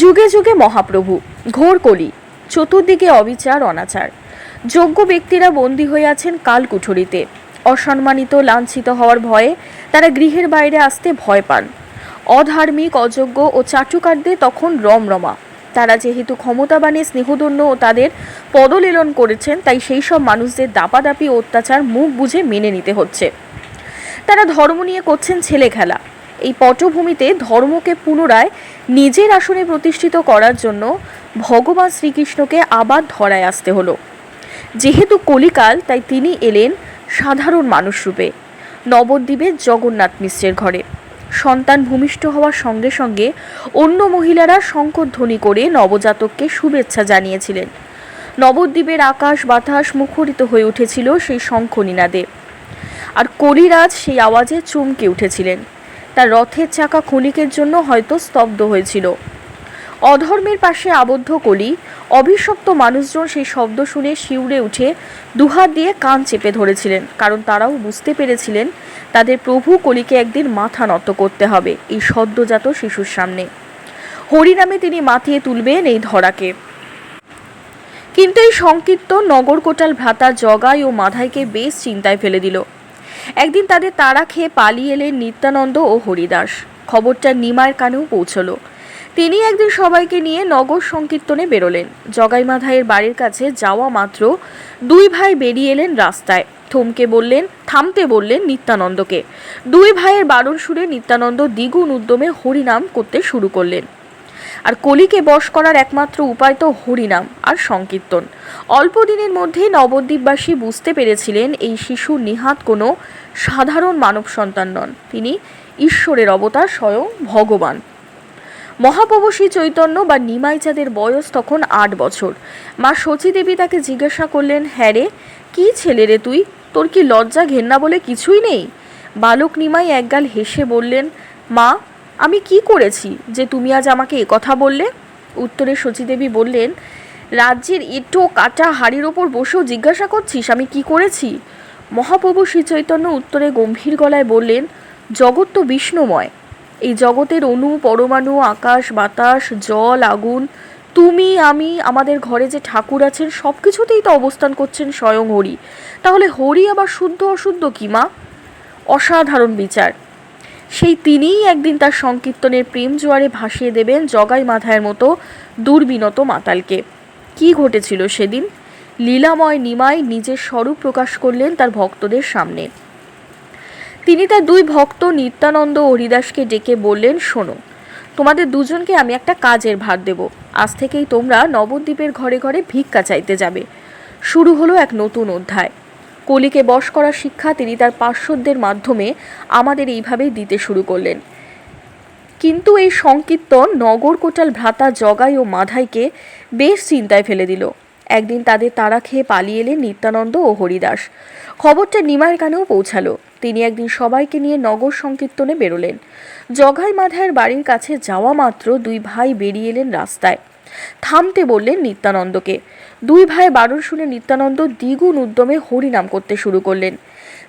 যুগে যুগে মহাপ্রভু, ঘোর কলি, চতুর্দিকে অবিচার, অনাচার। যোগ্য ব্যক্তিরা বন্দী হয়ে আছেন কালকুঠুরিতে। অসম্মানিত, লাঞ্ছিত হওয়ার ভয়ে তারা গৃহের বাইরে আসতে ভয় পান। অধার্মিক, অযোগ্য ও চাটুকারদের তখন রমরমা। তারা যেহেতু ক্ষমতাবানে স্নেহধন্য ও তাদের পদলেলন করেছেন, তাই সেই সব মানুষদের দাপাদাপি, অত্যাচার মুখ বুঝে মেনে নিতে হচ্ছে। তারা ধর্ম নিয়ে করছেন ছেলে খেলা এই পটভূমিতে ধর্মকে পুনরায় নিজের আসনে প্রতিষ্ঠিত করার জন্য ভগবান শ্রীকৃষ্ণকে আবার ধরায় আসতে হলো। যেহেতু কলিকাল, তাই তিনি এলেন সাধারণ মানুষ রূপে। নবদ্বীপের জগন্নাথ মিশ্রের ঘরে। সন্তান ভূমিষ্ঠ হওয়ার সঙ্গে সঙ্গে অন্য মহিলারা শঙ্করধ্বনি করে নবজাতককে শুভেচ্ছা জানিয়েছিলেন। নবদ্বীপের আকাশ বাতাস মুখরিত হয়ে উঠেছিল সেই শঙ্খনীনাদে আর কলিরাজ সেই আওয়াজে চমকে উঠেছিলেন। তার রথের চাকা ক্ষণিকের জন্য হয়তো স্তব্ধ হয়েছিল। অধর্মের পাশে আবদ্ধ কলি, অভিশপ্ত মানুষজন সেই শব্দ শুনে শিউরে উঠে দুহাত দিয়ে কান চেপে ধরেছিলেন, কারণ তারাও বুঝতে পেরেছিলেন তাদের প্রভু কলিকে একদিন মাথা নত করতে হবে, এই সদ্যজাত শিশুর সামনে। হরিনামে তিনি মাতিয়ে তুলবেন এই ধরাকে। কিন্তু এই সংকীর্তন নগরকোটাল ভ্রাতা জগাই ও মাধাইকে বেশ চিন্তায় ফেলে দিল। একদিন তাদের তাড়া খেয়ে পালিয়ে এলেন নিত্যানন্দ ও হরিদাস। খবরটা নিমার কানেও পৌঁছলো। তিনি একদিন সবাইকে নিয়ে নগর সংকীর্তনে বেরোলেন। জগাই মাধাইয়ের বাড়ির কাছে যাওয়া মাত্র দুই ভাই বেরিয়ে এলেন রাস্তায়। থমকে বললেন, থামতে বললেন নিত্যানন্দকে। দুই ভাইয়ের বারণ সুরে নিত্যানন্দ দ্বিগুণ উদ্যমে হরিনাম করতে শুরু করলেন। আর কলিকে বশ করার একমাত্র উপায় তো হরিনাম আর সংকীর্তন। অল্প দিনের মধ্যেই নবদ্বীপবাসী বুঝতে পেরেছিলেন এই শিশু নিহাত কোনো সাধারণ মানব সন্তান নন। তিনি ঈশ্বরের অবতার স্বয়ং ভগবান। মহাপ্রভু চৈতন্য বা নিমাইচাঁদের বয়স তখন আট বছর। মা শচী দেবী তাকে জিজ্ঞাসা করলেন হ্যাঁ রে, কী ছেলে রে তুই? তোর কি লজ্জা ঘেন্না বলে কিছুই নেই? বালক নিমাই একগাল হেসে বললেন, মা আমি কি করেছি যে তুমি আজ আমাকে একথা বললে? উত্তরে শচীদেবী বললেন, রাজ্যের এঁটো কাটা হাড়ির ওপর বসেও জিজ্ঞাসা করছিস, আমি কি করেছি? মহাপ্রভু শ্রী চৈতন্য উত্তরে গম্ভীর গলায় বললেন, জগৎ তো বিষ্ণুময়। এই জগতের অণু, পরমাণু, আকাশ, বাতাস, জল, আগুন, তুমি, আমি, আমাদের ঘরে যে ঠাকুর আছেন সব কিছুতেই তো অবস্থান করছেন স্বয়ং হরি। তাহলে হরি আবার শুদ্ধ অশুদ্ধ কি মা? অসাধারণ বিচার। সেই তিনিই একদিন তার সংকীর্তনের প্রেম জোয়ারে ভাসিয়ে দেবেন জগাই মাথায়ের মতো দুর্বিনত মাতালকে। কি ঘটেছিল সেদিন? লীলাময় নিমাই নিজের স্বরূপ প্রকাশ করলেন তার ভক্তদের সামনে। তিনি তার দুই ভক্ত নিত্যানন্দ হরিদাসকে ডেকে বললেন, শোনো, তোমাদের দুজনকে আমি একটা কাজের ভার দেব। আজ থেকেই তোমরা নবদ্বীপের ঘরে ঘরে ভিক্ষা চাইতে যাবে। শুরু হলো এক নতুন অধ্যায়। কলিকে বশ করার শিক্ষা তিনি তার পার্শ্বদের মাধ্যমে আমাদের এইভাবেই দিতে শুরু করলেন। কিন্তু এই সংকীর্তন নগরকোটাল ভ্রাতা জগাই ও মাধাইকে বেশ চিন্তায় ফেলে দিল। একদিন তাদের তাড়া খেয়ে পালিয়ে এলেন নিত্যানন্দ ও হরিদাস। খবরটা নিমায়ের কানেও পৌঁছালো। তিনি একদিন সবাইকে নিয়ে নগর সংকীর্তনে বেরোলেন। জগাই মাধায়ের বাড়ির কাছে যাওয়া মাত্র দুই ভাই বেরিয়ে এলেন রাস্তায়। থামতে বললেন নিত্যানন্দকে। দুই ভাই বারণ শুনে নিত্যানন্দ দ্বিগুণ উদ্যমে হরিনাম করতে শুরু করলেন।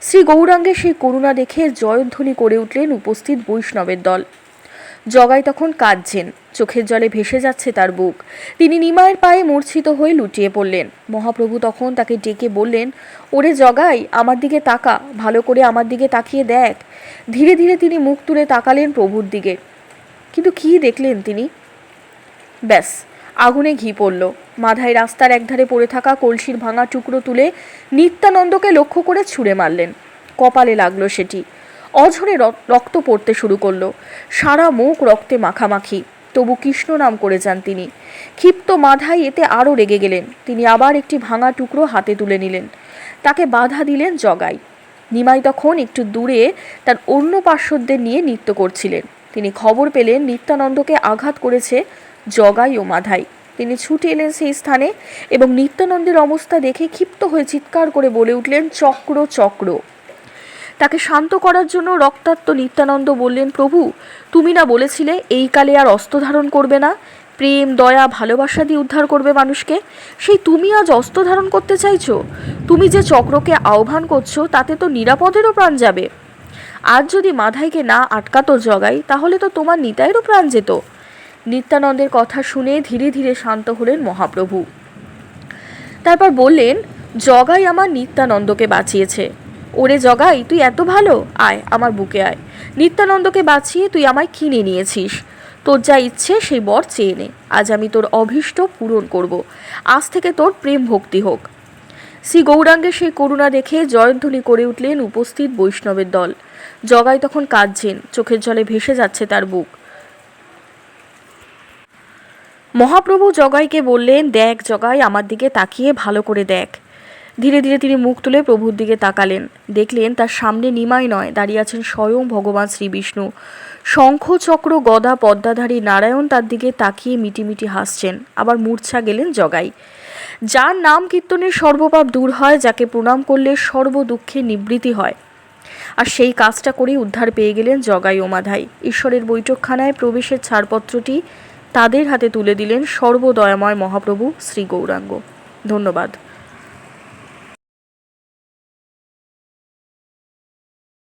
শ্রী গৌরাঙ্গের সেই করুণা দেখে জয়ধ্বনি করে উঠলেন উপস্থিত বৈষ্ণবের দল। জগাই তখন কাঁদছেন, চোখের জলে ভেসে যাচ্ছে তার বুক। তিনি নিমায়ের পায়ে মূর্ছিত হয়ে লুটিয়ে পড়লেন। মহাপ্রভু তখন তাকে ডেকে বললেন, ওরে জগাই, আমার দিকে তাকা, ভালো করে আমার দিকে তাকিয়ে দেখ। ধীরে ধীরে তিনি মুখ তুলে তাকালেন প্রভুর দিকে। কিন্তু কী দেখলেন তিনি? ব্যাস আগুনে ঘি পড়ল। মাধায় রাস্তার একধারে পড়ে থাকা কলসির ভাঙা টুকরো তুলে নিত্যানন্দকে লক্ষ্য করে ছুঁড়ে মারলেন। কপালে লাগল সেটি। অঝরে রক্ত পড়তে শুরু করল। সারা মুখ রক্তে মাখামাখি। তবু কৃষ্ণ নাম করে যান তিনি। ক্ষিপ্ত মাধাই এতে আরও রেগে গেলেন। তিনি আবার একটি ভাঙা টুকরো হাতে তুলে নিলেন। তাকে বাধা দিলেন জগাই। নিমাই তখন একটু দূরে তার অন্য পার্শ্বদের নিয়ে নৃত্য করছিলেন। তিনি খবর পেলেন নিত্যানন্দকে আঘাত করেছে জগাই ও মাধাই। তিনি ছুটে এলেন সেই স্থানে এবং নিত্যানন্দের অবস্থা দেখে ক্ষিপ্ত হয়ে চিৎকার করে বলে উঠলেন, চক্র চক্র। তাকে শান্ত করার জন্য রক্তাক্ত নিত্যানন্দ বললেন, প্রভু, তুমি না বলেছিলে এই কালে আর অস্ত্র ধারণ করবে না? প্রেম, দয়া, ভালোবাসা দিয়ে উদ্ধার করবে মানুষকে? সেই তুমি আজ অস্ত্র ধারণ করতে চাইছো? তুমি যে চক্রকে আহ্বান করছ, তাতে তো নিরাপদেরও প্রাণ যাবে। আজ যদি মাধাইকে না আটকাতো জগাই, তাহলে তো তোমার নিতাইয়েরও প্রাণ যেত। নিত্যানন্দের কথা শুনে ধীরে ধীরে শান্ত হলেন মহাপ্রভু। তারপর বললেন, জগাই আমার নিত্যানন্দকে বাঁচিয়েছে। ওরে জগাই, তুই এত ভালো? আয়, আমার বুকে আয়। নিত্যানন্দকে বাঁচিয়ে তুই আমায় কিনে নিয়েছিস। তোর যা ইচ্ছে সেই বর চেয়ে নে। আজ আমি তোর অভীষ্ট পূরণ করব। আজ থেকে তোর প্রেম ভক্তি হোক। শ্রী গৌরাঙ্গের সেই করুণা দেখে জয়ধ্বনি করে উঠলেন উপস্থিত বৈষ্ণবের দল। জগাই তখন কাঁদছেন, চোখের জলে ভেসে যাচ্ছে তার বুক। মহাপ্রভু জগাইকে বললেন, দেখ জগাই, আমার দিকে তাকিয়ে ভালো করে দেখ। ধীরে ধীরে তিনি মুখ তুলে প্রভুর দিকে তাকালেন। দেখলেন, তার সামনে নিমাই নয়, দাঁড়িয়ে আছেন স্বয়ং ভগবান শ্রী বিষ্ণু। শঙ্খ চক্র গদা, পদ্মাধারী নারায়ণ তার দিকে তাকিয়ে মিটিমিটি হাসছেন। আবার মূর্ছা গেলেন জগাই। যার নাম কীর্তনে সর্বপাপ দূর হয়, যাকে প্রণাম করলে সর্ব দুঃখে নিবৃত্তি হয়। আর সেই কাজটা করেই উদ্ধার পেয়ে গেলেন জগাই ওমাধাই ঈশ্বরের বৈঠকখানায় প্রবেশের ছাড়পত্রটি তাদের হাতে তুলে দিলেন সর্বদয়াময় মহাপ্রভু শ্রী গৌরাঙ্গ। ধন্যবাদ।